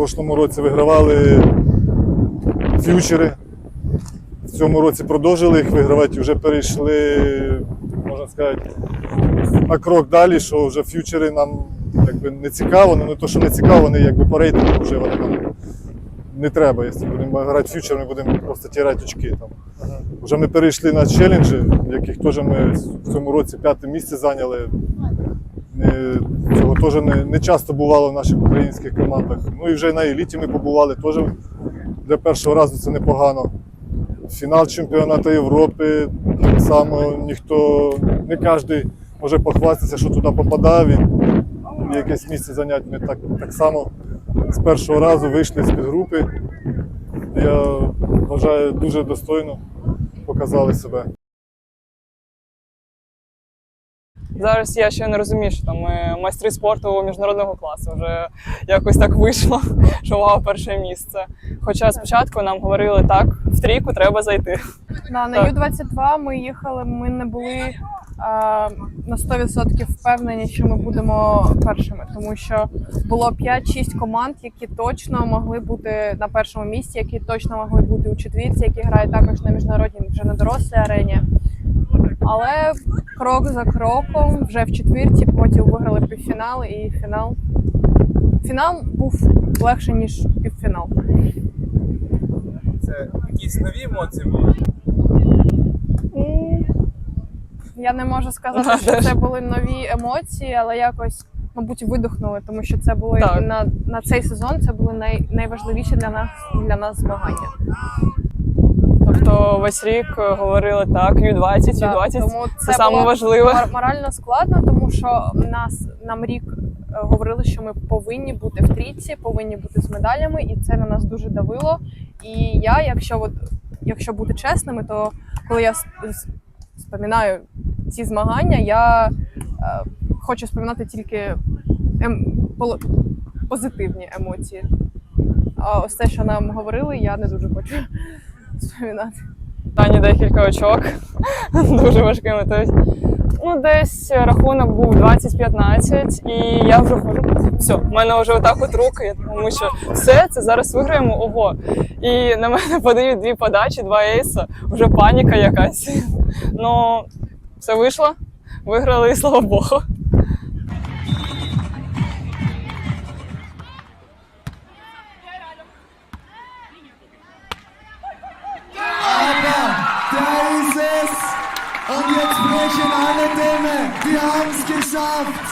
прошлому році вигравали ф'ючери. В цьому році продовжили їх вигравати вже перейшли, можна сказати, на крок далі, що вже ф'ючери нам якби, не цікаво. Ну не то, що не цікаво, вони якби по рейтингу вже вони нам не треба. Якщо будемо грати ф'ючер, ми будемо просто тірати очки. Там. Вже ми перейшли на челенджі, в яких теж ми в цьому році п'яте місце зайняли. Не- Цього теж не, не часто бувало в наших українських командах. Ну і вже на еліті ми побували теж для першого разу це непогано. Фінал чемпіонату Європи так само ніхто, не кожен може похвастатися, що туди попадав і якесь місце зайняти. Ми так, так само з першого разу вийшли з підгрупи. Я вважаю, дуже достойно показали себе. Зараз я ще не розумію, що там ми майстри спорту міжнародного класу. Вже якось так вийшло, що мав перше місце. Хоча спочатку нам говорили так, в трійку треба зайти. Да, на Так. Ю-22 ми їхали, ми не були на 100% впевнені, що ми будемо першими, тому що було 5-6 команд, які точно могли бути на першому місці, які точно могли бути у четвірці, які грають також на міжнародній вже на дорослій арені. Але крок за кроком, вже в четвірці, потім виграли півфінал і фінал. Фінал був легше, ніж півфінал. Це якісь нові емоції були. Я не можу сказати, що це були нові емоції, але якось, мабуть, видихнули, тому що це були Так. на, на цей сезон це були най, найважливіші для нас для нас змагання. Тобто весь рік говорили так, Ю-20, Да, Ю-20. тому Це саме важливе. морально складно, тому що нас нам рік е, говорили, що ми повинні бути в трійці, повинні бути з медалями, і це на нас дуже давило. І я, якщо от, якщо бути чесними, то коли я споминаю ці змагання, я е, хочу споминати тільки ем, позитивні емоції. А ось те, що нам говорили, я не дуже хочу споминати. Останні декілька очок дуже важкими. Тобто, ну, десь рахунок був 20-15, і я вже кажу, все, в мене вже отак от руки, тому що все, це зараз виграємо, ого. І на мене подають дві подачі, два ейса, вже паніка якась. Ну, все вийшло, виграли, і слава Богу. Und jetzt brechen alle Dämme. Wir haben es geschafft.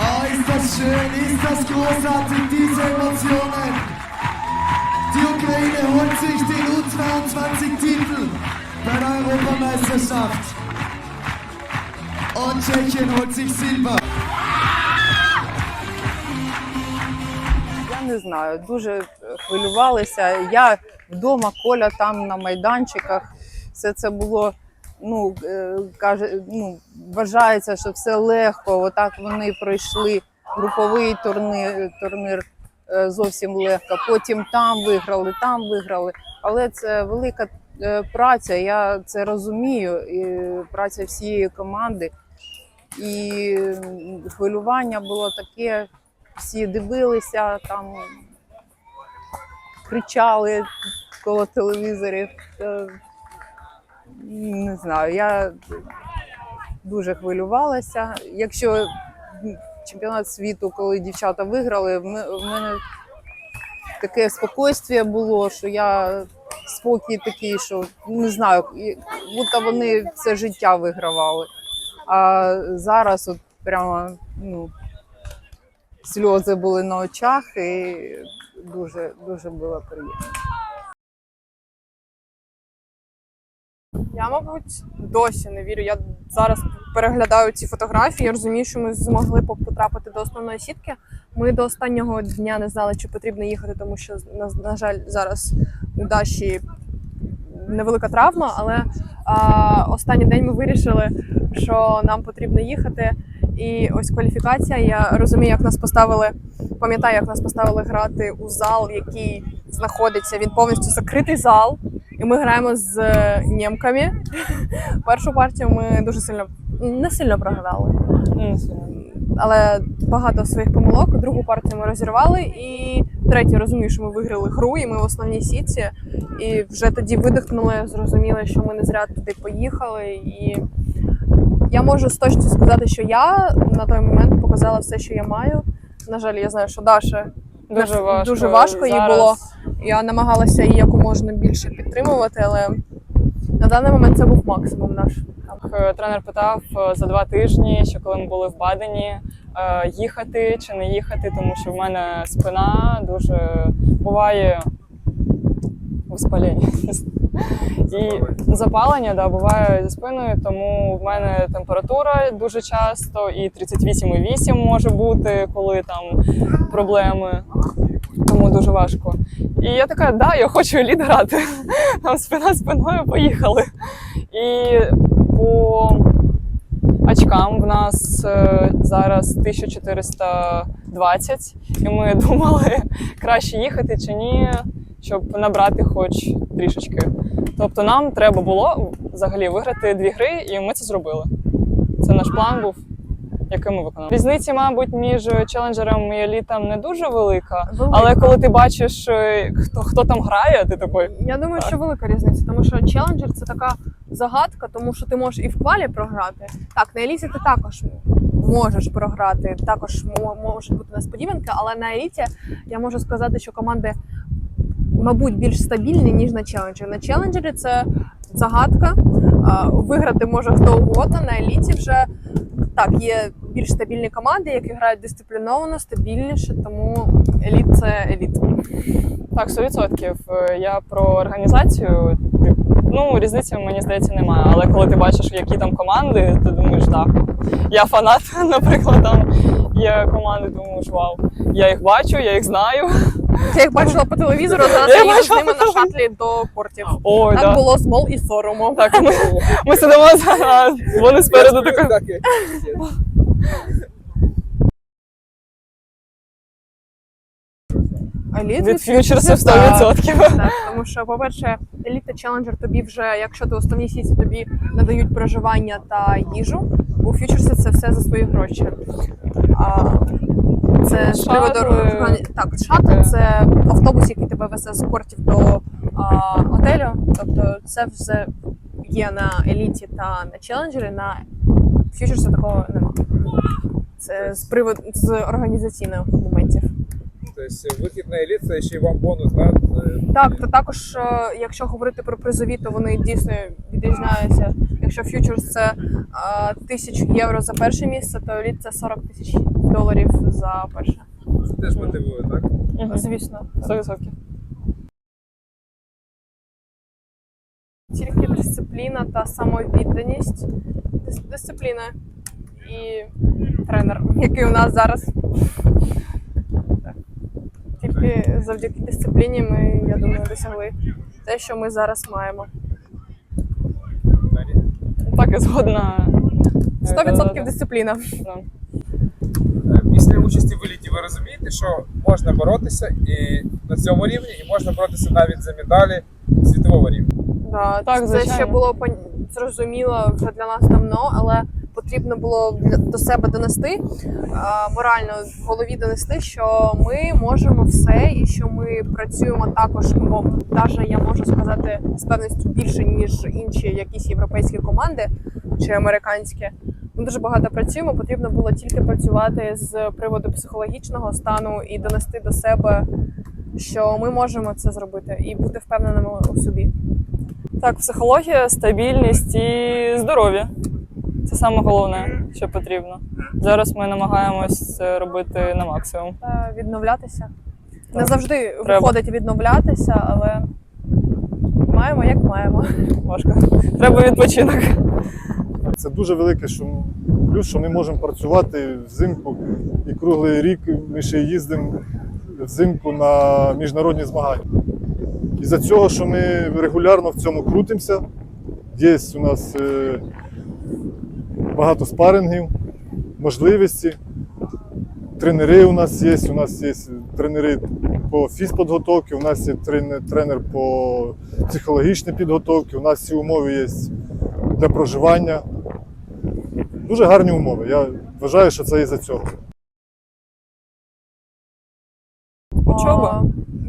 Oh, ist das schön, ist das großartig, diese Emotionen. Die Ukraine holt sich den U22-Titel bei der Europameisterschaft. Und Tschechien holt sich Silber. Я не знаю, дуже хвилювалися. Я вдома, Коля там на майданчиках. Все це було. Ну е, каже, ну вважається, що все легко. Отак вони пройшли груповий турнір, турнір е, зовсім легко. Потім там виграли, там виграли. Але це велика е, праця. Я це розумію. І праця всієї команди. І хвилювання було таке всі дивилися, там кричали коло телевізорів. Е, Не знаю, я дуже хвилювалася. Якщо чемпіонат світу, коли дівчата виграли, в мене таке спокійствие було, що я спокій такий, що не знаю, будто вони все життя вигравали. А зараз от прямо ну, сльози були на очах, і дуже дуже було приємно. Я, мабуть, досі не вірю. Я зараз переглядаю ці фотографії. Я розумію, що ми змогли потрапити до основної сітки. Ми до останнього дня не знали, чи потрібно їхати, тому що на, жаль, зараз у Даші невелика травма, але а, останній день ми вирішили, що нам потрібно їхати. І ось кваліфікація. Я розумію, як нас поставили. Пам'ятаю, як нас поставили грати у зал, який знаходиться. Він повністю закритий зал. І ми граємо з е, нємками. Першу партію ми дуже сильно не сильно програли, але багато своїх помилок. Другу партію ми розірвали, і третю розумію, що ми виграли гру, і ми в основній сітці. І вже тоді видихнули, зрозуміли, що ми не зря туди поїхали. І я можу з точністю сказати, що я на той момент показала все, що я маю. На жаль, я знаю, що Даша Дуже важко. дуже важко їй було. Я намагалася її яку можна більше підтримувати, але на даний момент це був максимум наш. е, Тренер питав е, за два тижні, що коли ми були в Бадені, е, їхати чи не їхати, тому що в мене спина дуже буває воспалення. І запалення да, буває зі спиною, тому в мене температура дуже часто, і 38,8 може бути, коли там проблеми. Дуже важко. І я така, да, я хочу еліт грати. Там спина спиною поїхали. І по очкам в нас е, зараз 1420, і ми думали, краще їхати чи ні, щоб набрати хоч трішечки. Тобто нам треба було взагалі виграти дві гри, і ми це зробили. Це наш план був, який ми виконали. Різниця, мабуть, між челенджером і елітом не дуже велика. Але коли ти бачиш, е, хто, хто там грає, ти такий, Я думаю, Так. що велика різниця, тому що челенджер це така загадка, тому що ти можеш і в квалі програти. Так, на еліті ти також можеш програти, також можуть бути несподіванки, але на еліті я можу сказати, що команди, мабуть, більш стабільні, ніж на челенджері. На челенджері це загадка. Виграти може хто угодно. На еліті вже так, є більш стабільні команди, які грають дисципліновано, стабільніше, тому еліт це еліт. Так, 100%. Е, Я про організацію. Ну, різниці мені здається немає. Але коли ти бачиш, які там команди, ти думаєш, так. Я фанат, наприклад, там є команди, думаєш, вау. Я їх бачу, я їх знаю. Я їх бачила по телевізору, зараз Я їду з ними на шатлі до портів. Ой, Так да. було з мол і соромом. Так, ми, ми сидимо за вони спереду тако. Так, Еліт Від фьючерсів 100%. так, тому що, по-перше, еліта челенджер тобі вже, якщо ти у основній сіті, тобі надають проживання та їжу. У фьючерсі це все за свої гроші. А, це з приводу так, шатл це автобус, який тебе везе з портів до а, готелю. Тобто це все є на еліті та на челенджері. На фьючерсі такого немає. Це з приводу з організаційних моментів. Тобто вихід на еліт це ще й вам бонус, да? Е, Так, то також, е, якщо говорити про призові, то вони дійсно відрізняються. Якщо фьючерс це е, тисячу євро за перше місце, то еліт це 40 тисяч доларів за перше. Це теж мотивує, так? Звісно, 100%. Тільки дисципліна та самовідданість. Дис- Дисципліна і тренер, який у нас зараз. Тільки завдяки дисципліні ми, я думаю, досягли те, що ми зараз маємо. Так, я згодна. 100% дисципліна. Е, Після участі в еліті ви розумієте, що можна боротися і на цьому рівні, і можна боротися навіть за медалі світового рівня. Да, Так, це звичайно. ще було зрозуміло вже для нас давно, але потрібно було до себе донести морально в голові донести, що ми можемо все і що ми працюємо також. Бо навіть я можу сказати з певністю більше ніж інші якісь європейські команди чи американські. Ми дуже багато працюємо. Потрібно було тільки працювати з приводу психологічного стану і донести до себе, що ми можемо це зробити, і бути впевненими у собі. Так, психологія, стабільність і здоров'я. Це саме головне, що потрібно. Зараз ми намагаємось це робити на максимум. Та відновлятися. Не завжди Треба. виходить відновлятися, але маємо як маємо. Важко. Треба відпочинок. Це дуже велике що, плюс, що ми можемо працювати взимку і круглий рік ми ще їздимо взимку на міжнародні змагання. І за цього, що ми регулярно в цьому крутимося, є у нас е, багато спарингів, можливості. Тренери у нас є, у нас є тренери по фізподготовці, у нас є тренер, тренер по психологічній підготовці, у нас всі умови є для проживання. Дуже гарні умови. Я вважаю, що це із-за цього. Учоба?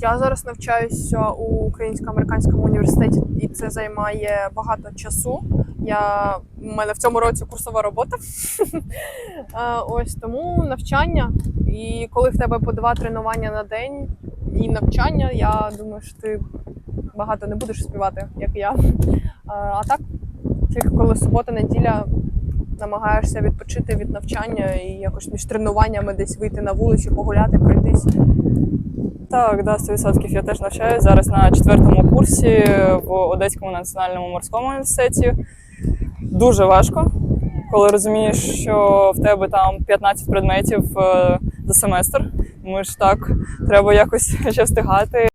Я зараз навчаюся у українсько-американському університеті, і це займає багато часу. Я у мене в цьому році курсова робота. Ось тому навчання. І коли в тебе по два тренування на день і навчання, я думаю, що ти багато не будеш співати, як я. А так, тільки коли субота, неділя. Намагаєшся відпочити від навчання і якось між тренуваннями десь вийти на вулицю, погуляти, пройтись. Так, да, 100%. Я теж навчаюся зараз на четвертому курсі в Одеському національному морському університеті. Дуже важко, коли розумієш, що в тебе там 15 предметів е, за семестр. Ми ж так, треба якось ще встигати.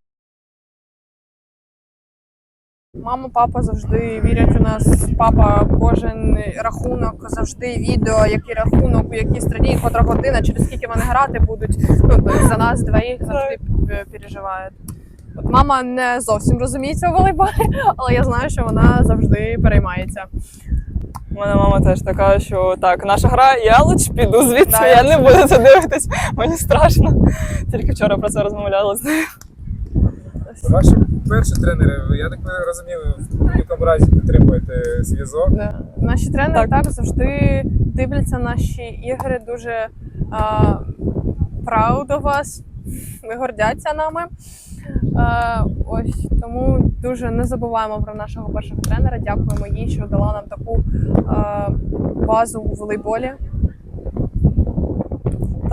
Мама, папа завжди вірять у нас. Папа кожен рахунок, завжди відео, який рахунок, у якій страні, котра година, через скільки вони грати будуть. Ну тобто за нас двоїх завжди переживають. От мама не зовсім розуміється у волейболі, але я знаю, що вона завжди переймається. У мене мама теж така, що так, наша гра, я лучше піду звідси, Да, я я не буду це дивитись, мені страшно. Тільки вчора про це розмовляла з нею. Перші тренери, я так розумію, в будь-якому разі підтримуєте зв'язок. Да. Наші тренери Так. так. завжди дивляться наші ігри, дуже а, proud of us, гордяться нами. А, ось тому дуже не забуваємо про нашого першого тренера. Дякуємо їй, що дала нам таку а, базу у волейболі.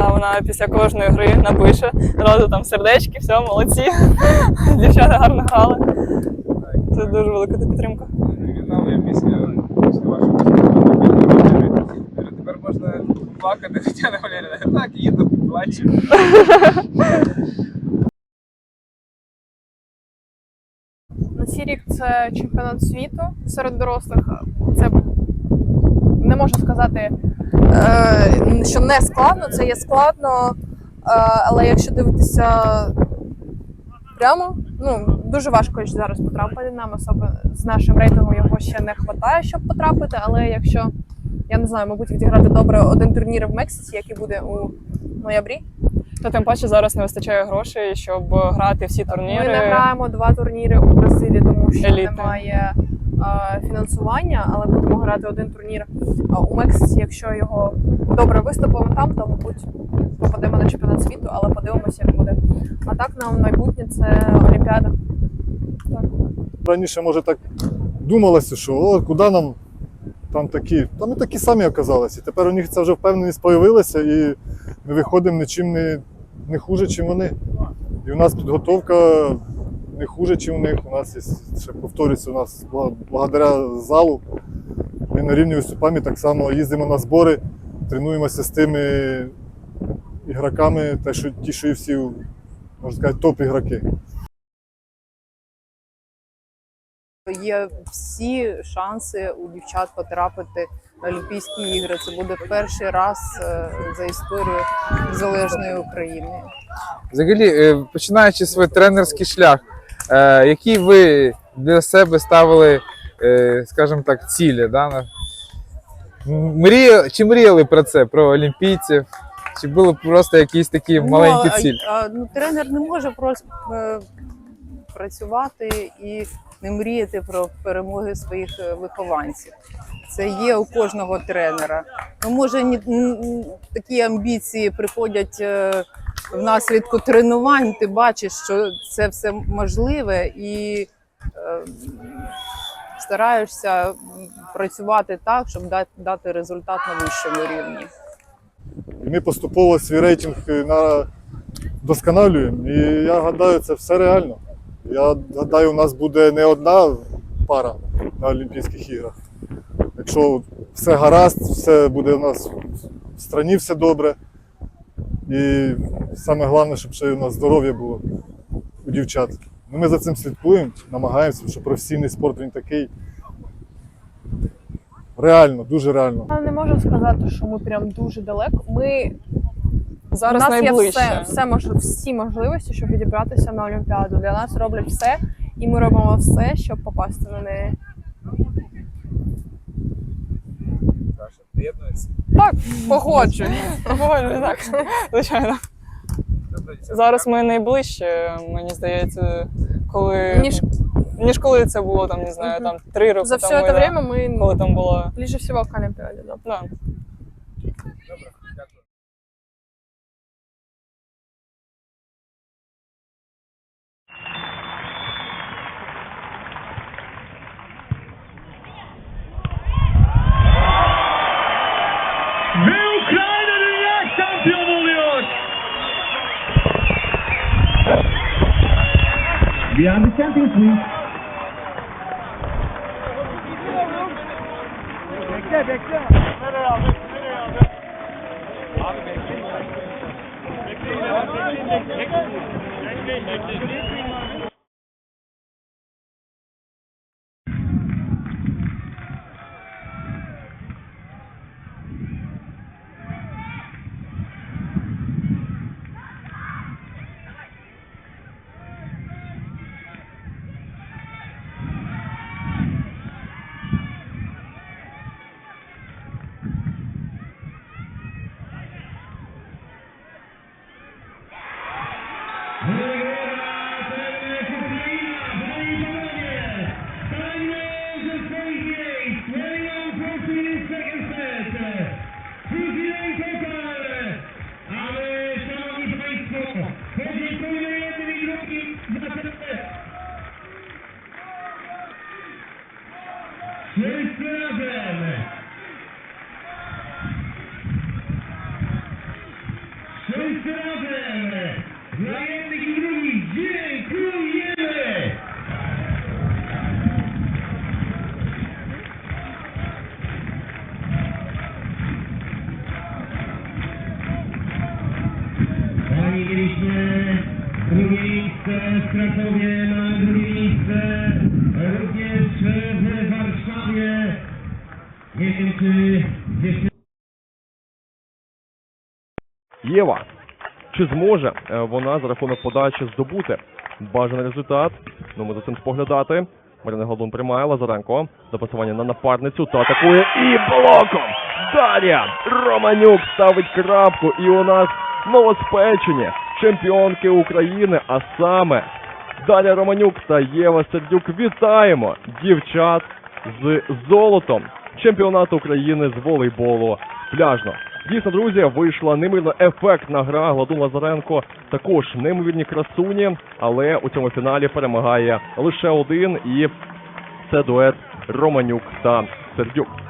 Та вона після кожної гри напише, одразу там сердечки, все, молодці. Дівчата гарно грали. Це дуже велика підтримка. Вітали після, після вашого. Тепер можна плакати Тетяна Валеріївна. Так, їду, плачу. На цей рік це чемпіонат світу серед дорослих. Це не можу сказати, що не складно, це є складно. Е, але якщо дивитися прямо, ну дуже важко зараз потрапити нам, особливо з нашим рейтингом його ще не вистачає, щоб потрапити. Але якщо я не знаю, мабуть, відіграти добре один турнір в Мексиці, який буде у ноябрі. Та тим паче зараз не вистачає грошей, щоб грати всі турніри. Ми не граємо два турніри у Бразилії, тому що Еліти. немає фінансування, але будемо грати один турнір е, у Мексиці. Якщо його добре виступимо там, то мабуть попадемо на чемпіонат світу, але подивимося, як буде. А так нам майбутнє це Олімпіада. Так. Раніше, може, так думалося, що о, куди нам там такі. Та ми такі самі оказалися. Тепер у них це вже впевненість з'явилася, і ми виходимо нічим не, не хуже, ніж вони. І у нас підготовка не хуже, ніж у них. У нас є, ще повторюється, у нас благодаря залу. Ми на рівні виступами так само їздимо на збори, тренуємося з тими ігроками, те, що, ті, що і всі, можна сказати, топ-ігроки. Є всі шанси у дівчат потрапити на Олімпійські ігри. Це буде перший раз е, за історію незалежної України. Взагалі, е, починаючи свій тренерський шлях, які ви для себе ставили, е, скажімо так, цілі? Да? на- М- Мрія, чи мріяли про це, про олімпійців? Чи були просто якісь такі маленькі Ну, цілі? А, ну, тренер не може просто е, працювати і не мріяти про перемоги своїх е, вихованців. Це є у кожного тренера. Ну, може, ні, такі амбіції приходять е, в наслідку тренувань. Ти бачиш, що це все можливе і е, стараєшся працювати так, щоб дати, результат на вищому рівні. І ми поступово свій рейтинг е, на... вдосконалюємо. І я гадаю, це все реально. Я гадаю, у нас буде не одна пара на Олімпійських іграх. Якщо все гаразд, все буде у нас в страні все добре. І саме головне, щоб ще у нас здоров'я було у дівчат. Ну, ми за цим слідкуємо, намагаємося, що професійний спорт він такий. Реально, дуже реально. Я не можу сказати, що ми прям дуже далеко. Ми Зараз У нас є найближче. все, все мож, всі можливості, щоб відібратися на Олімпіаду. Для нас роблять все, і ми робимо все, щоб попасти на неї. Даша, приєднується. Так, погоджуюсь. Погоджуюсь, так, звичайно. Зараз ми найближче, мені здається, коли Ніж- ніж коли це було там, не знаю, там три роки За тому. все це да, время ми коли там було. ближе всього к Олімпіаді. Да. Да. Добре, We are the Champions League. Bekle bekle. Nereye abi? Nereye abi? Abi bekleyin. Bekleyin. Bekleyin. Bekleyin. Bekleyin. Bekleyin. Єва. Чи зможе е, вона за рахунок подачі здобути бажаний результат? Ну, ми за цим споглядати. Марина Голун приймає Лазаренко. Запасування на напарницю та атакує і блоком. Дар'я Романюк ставить крапку. І у нас новоспечені чемпіонки України, а саме Дар'я Романюк та Єва Сердюк. Вітаємо дівчат з золотом чемпіонату України з волейболу пляжно. Дійсно, друзі, вийшла неймовірно ефектна гра. Гладун Лазаренко також неймовірні красуні, але у цьому фіналі перемагає лише один, і це дует Романюк та Сердюк.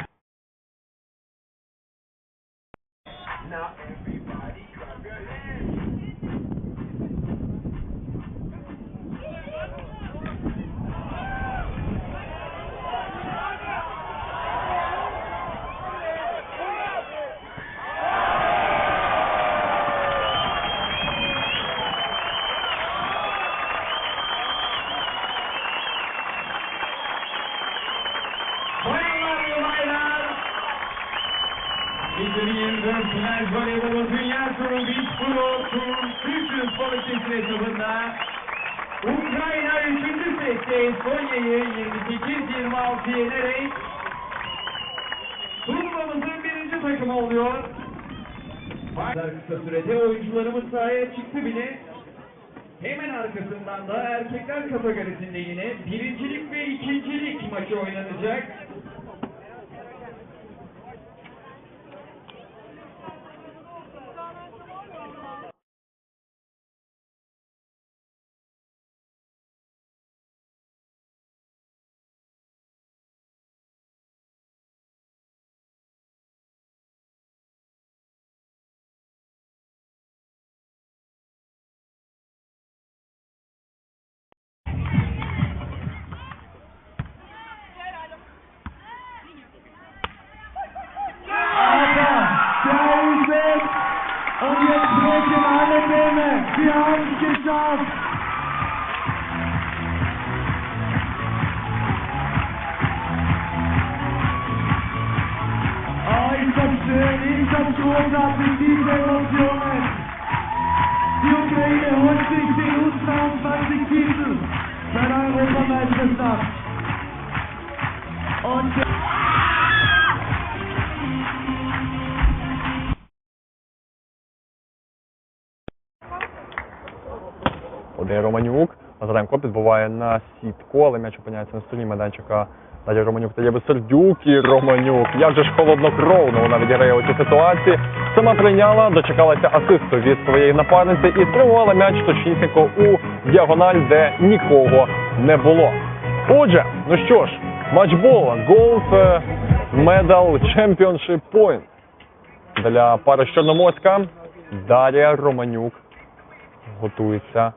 300 balık kesir etabında Ukrayna 3. sette Sonya'yı 28-26 yenerek turnuvamızın birinci takımı oluyor. Baylar kısa sürede oyuncularımız sahaya çıktı bile. Hemen arkasından da erkekler kategorisinde yine birincilik ve ikincilik maçı oynanacak. behind Gustav. Oh, ihm kommt schön. Die Ukraine holt sich den 20 Titel bei der Europameisterschaft. Один Романюк. Назаренко підбуває на сітку, але м'яч опиняється на стороні майданчика. Далі Романюк дає Безсердюк і Романюк. Як же ж холоднокровно вона відіграє у цій ситуації. Сама прийняла, дочекалася асисту від своєї напарниці і спрямувала м'яч точнісінько у діагональ, де нікого не було. Отже, ну що ж, матчбол, е, Medal Championship Point для пари з Чорноморська. Дар'я Романюк готується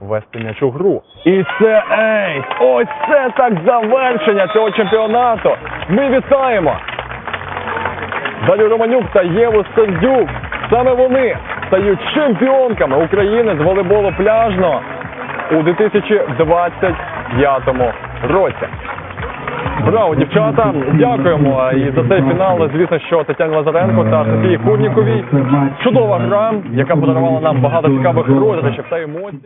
вести м'яч у гру. І це ейс! Ось це так завершення цього чемпіонату. Ми вітаємо Дар'ю Романюк та Єву Сердюк. Саме вони стають чемпіонками України з волейболу пляжного у 2025 році. Браво, дівчата! Дякуємо і за цей фінал. Звісно, що Тетяні Лазаренко та Софії Курніковій. Чудова гра, яка подарувала нам багато цікавих розіграшів та емоцій.